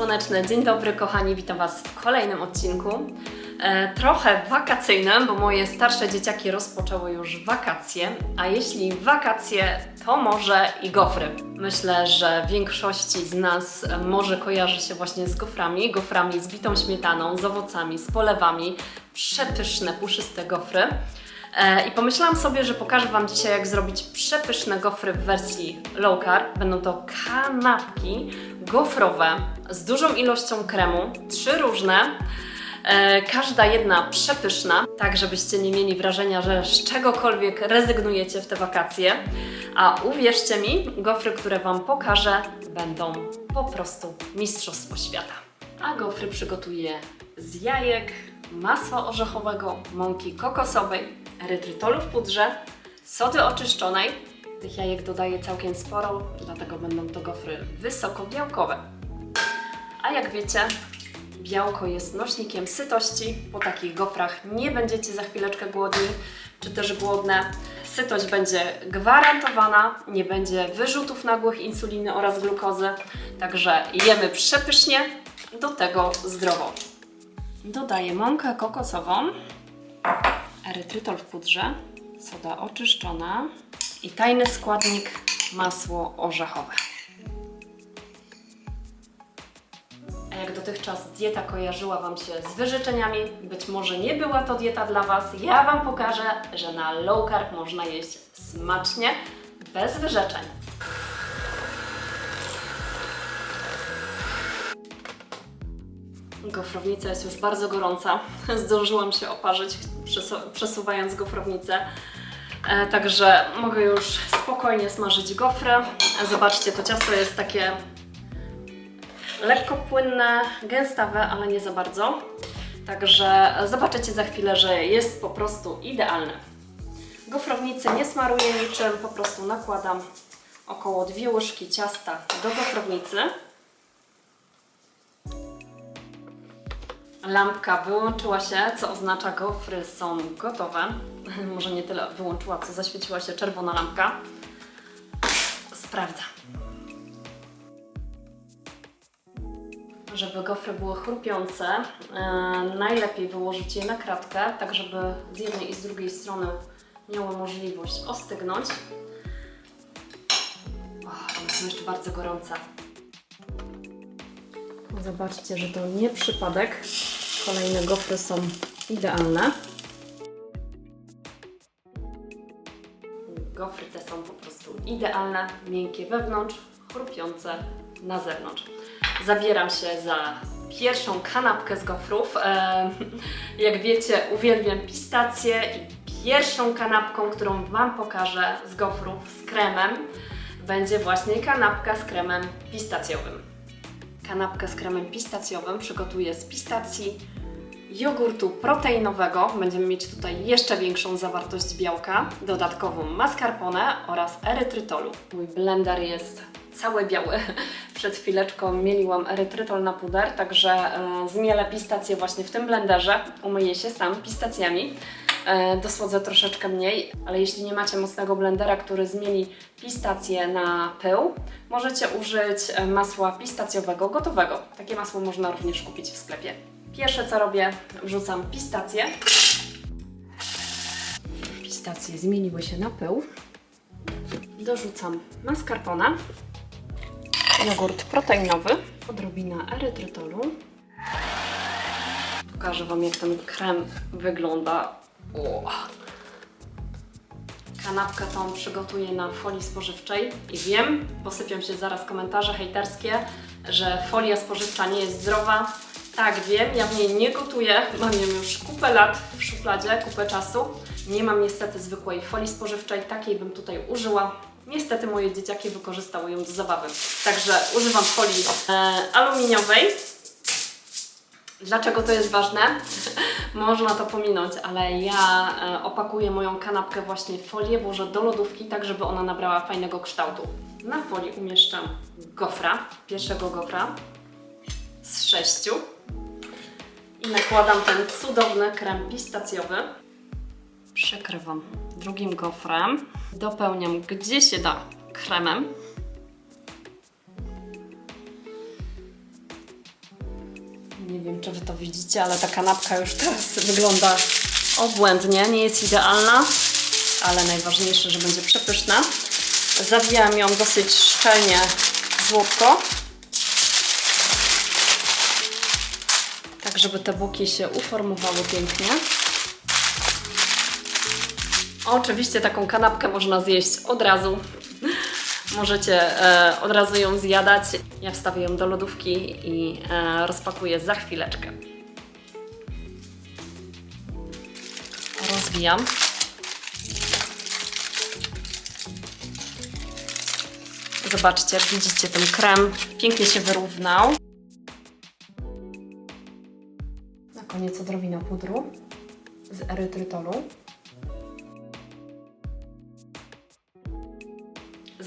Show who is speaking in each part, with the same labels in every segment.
Speaker 1: słoneczne, dzień dobry kochani, witam Was w kolejnym odcinku. E, trochę wakacyjnym, bo moje starsze dzieciaki rozpoczęły już wakacje, a jeśli wakacje, to może i gofry. Myślę, że większości z nas może kojarzy się właśnie z goframi, goframi z bitą śmietaną, z owocami, z polewami, przepyszne, puszyste gofry. E, I pomyślałam sobie, że pokażę Wam dzisiaj, jak zrobić przepyszne gofry w wersji low carb. Będą to kanapki gofrowe z dużą ilością kremu, trzy różne. E, każda jedna przepyszna, tak żebyście nie mieli wrażenia, że z czegokolwiek rezygnujecie w te wakacje. A uwierzcie mi, gofry, które Wam pokażę, będą po prostu mistrzostwo świata. A gofry przygotuję z jajek, masła orzechowego, mąki kokosowej, erytrytolu w pudrze, sody oczyszczonej. Tych jajek dodaję całkiem sporo, dlatego będą to gofry wysokobiałkowe. A jak wiecie, białko jest nośnikiem sytości. Po takich gofrach nie będziecie za chwileczkę głodni, czy też głodne. Sytość będzie gwarantowana, nie będzie wyrzutów nagłych insuliny oraz glukozy. Także jemy przepysznie, do tego zdrowo. Dodaję mąkę kokosową, erytrytol w pudrze, soda oczyszczona i tajny składnik masło orzechowe. A jak dotychczas dieta kojarzyła Wam się z wyrzeczeniami, być może nie była to dieta dla Was, ja Wam pokażę, że na low carb można jeść smacznie, bez wyrzeczeń. Gofrownica jest już bardzo gorąca. Zdążyłam się oparzyć, przesu- przesuwając gofrownicę. E, także mogę już spokojnie smażyć gofry. Zobaczcie, to ciasto jest takie lekko płynne, gęstawe, ale nie za bardzo. Także zobaczycie za chwilę, że jest po prostu idealne. Gofrownicy nie smaruję niczym, po prostu nakładam około dwie łyżki ciasta do gofrownicy. Lampka wyłączyła się, co oznacza gofry są gotowe. Może nie tyle wyłączyła, co zaświeciła się czerwona lampka. Sprawdzam. Żeby gofry były chrupiące, e, najlepiej wyłożyć je na kratkę, tak żeby z jednej i z drugiej strony miały możliwość ostygnąć. O, one są jeszcze bardzo gorące. Zobaczcie, że to nie przypadek. Kolejne gofry są idealne. Gofry te są po prostu idealne, miękkie wewnątrz, chrupiące na zewnątrz. Zabieram się za pierwszą kanapkę z gofrów. Jak wiecie, uwielbiam pistacje i pierwszą kanapką, którą Wam pokażę z gofrów z kremem, będzie właśnie kanapka z kremem pistacjowym. Kanapkę z kremem pistacjowym przygotuję z pistacji, jogurtu proteinowego. Będziemy mieć tutaj jeszcze większą zawartość białka, dodatkową mascarpone oraz erytrytolu. Mój blender jest cały biały. Przed chwileczką mieliłam erytrytol na puder, także e, zmielę pistacje właśnie w tym blenderze. Umyję się sam pistacjami. E, dosłodzę troszeczkę mniej, ale jeśli nie macie mocnego blendera, który zmieli pistacje na pył, możecie użyć e, masła pistacjowego gotowego. Takie masło można również kupić w sklepie. Pierwsze co robię, wrzucam pistacje. Pistacje zmieniły się na pył. Dorzucam mascarpone, jogurt proteinowy, odrobina erytrytolu. Pokażę Wam, jak ten krem wygląda. O. Kanapkę tą przygotuję na folii spożywczej i wiem, posypią się zaraz komentarze hejterskie, że folia spożywcza nie jest zdrowa. Tak, wiem, ja w niej nie gotuję, mam ją już kupę lat w szufladzie, kupę czasu. Nie mam niestety zwykłej folii spożywczej, takiej bym tutaj użyła. Niestety moje dzieciaki wykorzystały ją do zabawy. Także używam folii e, aluminiowej. Dlaczego to jest ważne? Można to pominąć, ale ja e, opakuję moją kanapkę właśnie w folię, włożę do lodówki, tak żeby ona nabrała fajnego kształtu. Na folii umieszczam gofra, pierwszego gofra z sześciu i nakładam ten cudowny krem pistacjowy. Przekrywam drugim gofrem, dopełniam gdzie się da kremem Nie wiem, czy Wy to widzicie, ale ta kanapka już teraz wygląda obłędnie. Nie jest idealna, ale najważniejsze, że będzie przepyszna. Zawijam ją dosyć szczelnie w złotko. Tak, żeby te boki się uformowały pięknie. Oczywiście taką kanapkę można zjeść od razu. Możecie e, od razu ją zjadać. Ja wstawię ją do lodówki i e, rozpakuję za chwileczkę. Rozwijam. Zobaczcie, jak widzicie, ten krem pięknie się wyrównał. Na koniec odrobina pudru z erytrytolu.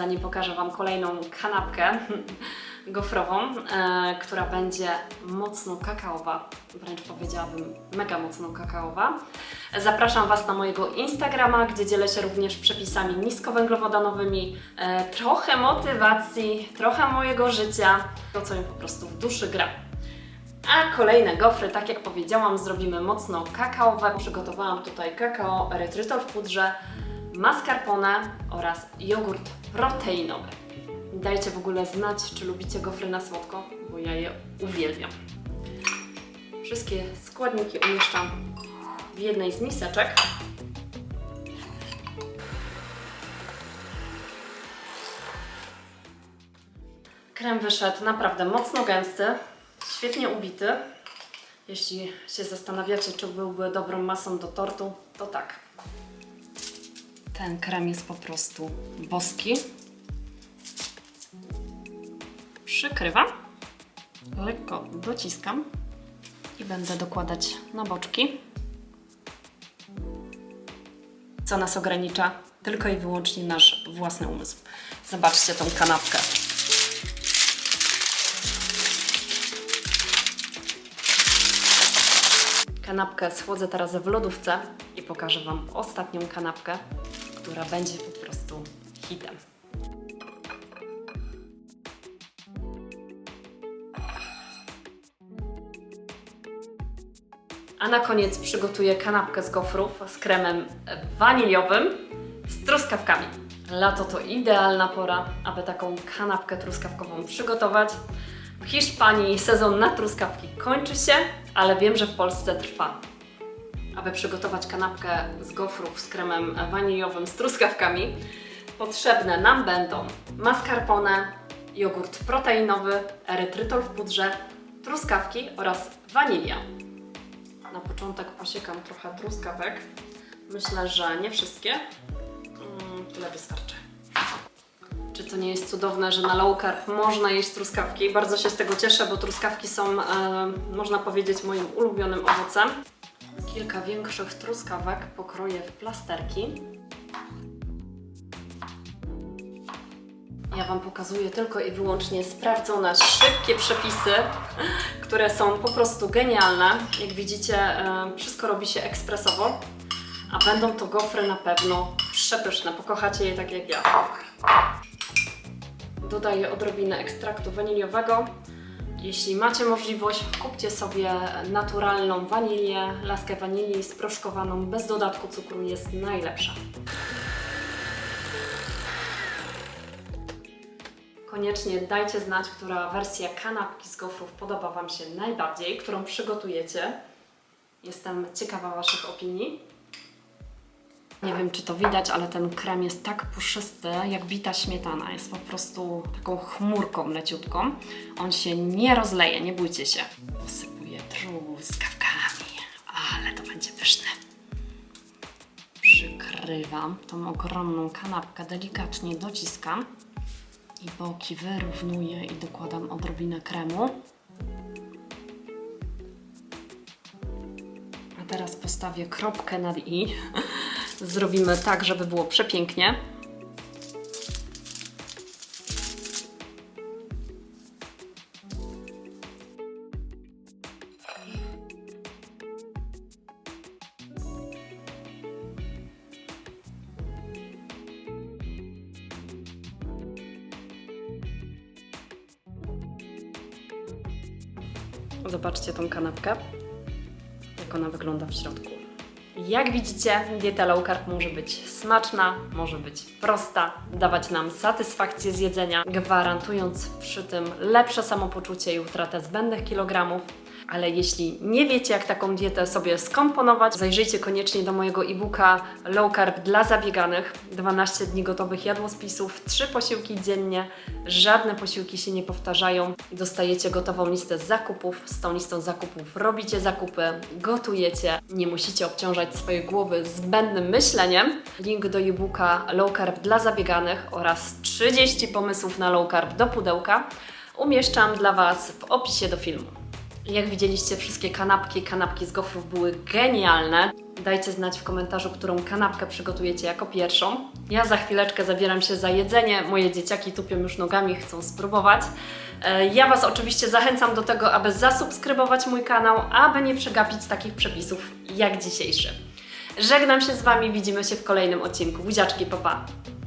Speaker 1: Zanim pokażę Wam kolejną kanapkę gofrową, e, która będzie mocno kakaowa, wręcz powiedziałabym mega mocno kakaowa. Zapraszam Was na mojego Instagrama, gdzie dzielę się również przepisami niskowęglowodanowymi, e, trochę motywacji, trochę mojego życia, to co mi po prostu w duszy gra. A kolejne gofry, tak jak powiedziałam, zrobimy mocno kakaowe. Przygotowałam tutaj kakao, erytrytol w pudrze, mascarpone oraz jogurt proteinowy. Dajcie w ogóle znać, czy lubicie gofry na słodko, bo ja je uwielbiam. Wszystkie składniki umieszczam w jednej z miseczek. Krem wyszedł naprawdę mocno gęsty, świetnie ubity. Jeśli się zastanawiacie, czy byłby dobrą masą do tortu, to tak. Ten krem jest po prostu boski. Przykrywam, lekko dociskam i będę dokładać na boczki. Co nas ogranicza? Tylko i wyłącznie nasz własny umysł. Zobaczcie tą kanapkę. Kanapkę schłodzę teraz w lodówce i pokażę Wam ostatnią kanapkę, która będzie po prostu hitem. A na koniec przygotuję kanapkę z gofrów z kremem waniliowym z truskawkami. Lato to idealna pora, aby taką kanapkę truskawkową przygotować. W Hiszpanii sezon na truskawki kończy się, ale wiem, że w Polsce trwa. Aby przygotować kanapkę z gofrów z kremem waniliowym z truskawkami, potrzebne nam będą mascarpone, jogurt proteinowy, erytrytol w pudrze, truskawki oraz wanilia. Na początek posiekam trochę truskawek. Myślę, że nie wszystkie. Mm, tyle wystarczy. Czy to nie jest cudowne, że na low carb można jeść truskawki? Bardzo się z tego cieszę, bo truskawki są, e, można powiedzieć, moim ulubionym owocem. Kilka większych truskawek pokroję w plasterki. Ja Wam pokazuję tylko i wyłącznie sprawdzone, szybkie przepisy, które są po prostu genialne. Jak widzicie, e, wszystko robi się ekspresowo, a będą to gofry na pewno przepyszne. Pokochacie je tak jak ja. Dodaję odrobinę ekstraktu waniliowego. Jeśli macie możliwość, kupcie sobie naturalną wanilię, laskę wanilii sproszkowaną bez dodatku cukru jest najlepsza. Koniecznie dajcie znać, która wersja kanapki z gofrów podoba Wam się najbardziej, którą przygotujecie. Jestem ciekawa Waszych opinii. Nie wiem, czy to widać, ale ten krem jest tak puszysty, jak bita śmietana. Jest po prostu taką chmurką leciutką. On się nie rozleje, nie bójcie się. Posypuję truskawkami, ale to będzie pyszne. Przykrywam tą ogromną kanapkę, delikatnie dociskam i boki wyrównuję i dokładam odrobinę kremu. A teraz postawię kropkę nad i. zrobimy tak, żeby było przepięknie. Zobaczcie tą kanapkę, jak ona wygląda w środku. Jak widzicie, dieta low carb może być smaczna, może być prosta, dawać nam satysfakcję z jedzenia, gwarantując przy tym lepsze samopoczucie i utratę zbędnych kilogramów. Ale jeśli nie wiecie, jak taką dietę sobie skomponować, zajrzyjcie koniecznie do mojego e-booka Low Carb dla zabieganych. 12 dni gotowych jadłospisów, 3 posiłki dziennie, żadne posiłki się nie powtarzają. Dostajecie gotową listę zakupów, z tą listą zakupów robicie zakupy, gotujecie, nie musicie obciążać swojej głowy zbędnym myśleniem. Link do e-booka Low Carb dla zabieganych oraz 30 pomysłów na low carb do pudełka umieszczam dla Was w opisie do filmu. Jak widzieliście, wszystkie kanapki, kanapki z gofrów były genialne. Dajcie znać w komentarzu, którą kanapkę przygotujecie jako pierwszą. Ja za chwileczkę zabieram się za jedzenie. Moje dzieciaki tupią już nogami, chcą spróbować. E, Ja Was oczywiście zachęcam do tego, aby zasubskrybować mój kanał, aby nie przegapić takich przepisów jak dzisiejszy. Żegnam się z Wami, widzimy się w kolejnym odcinku. Buziaczki, papa! Pa.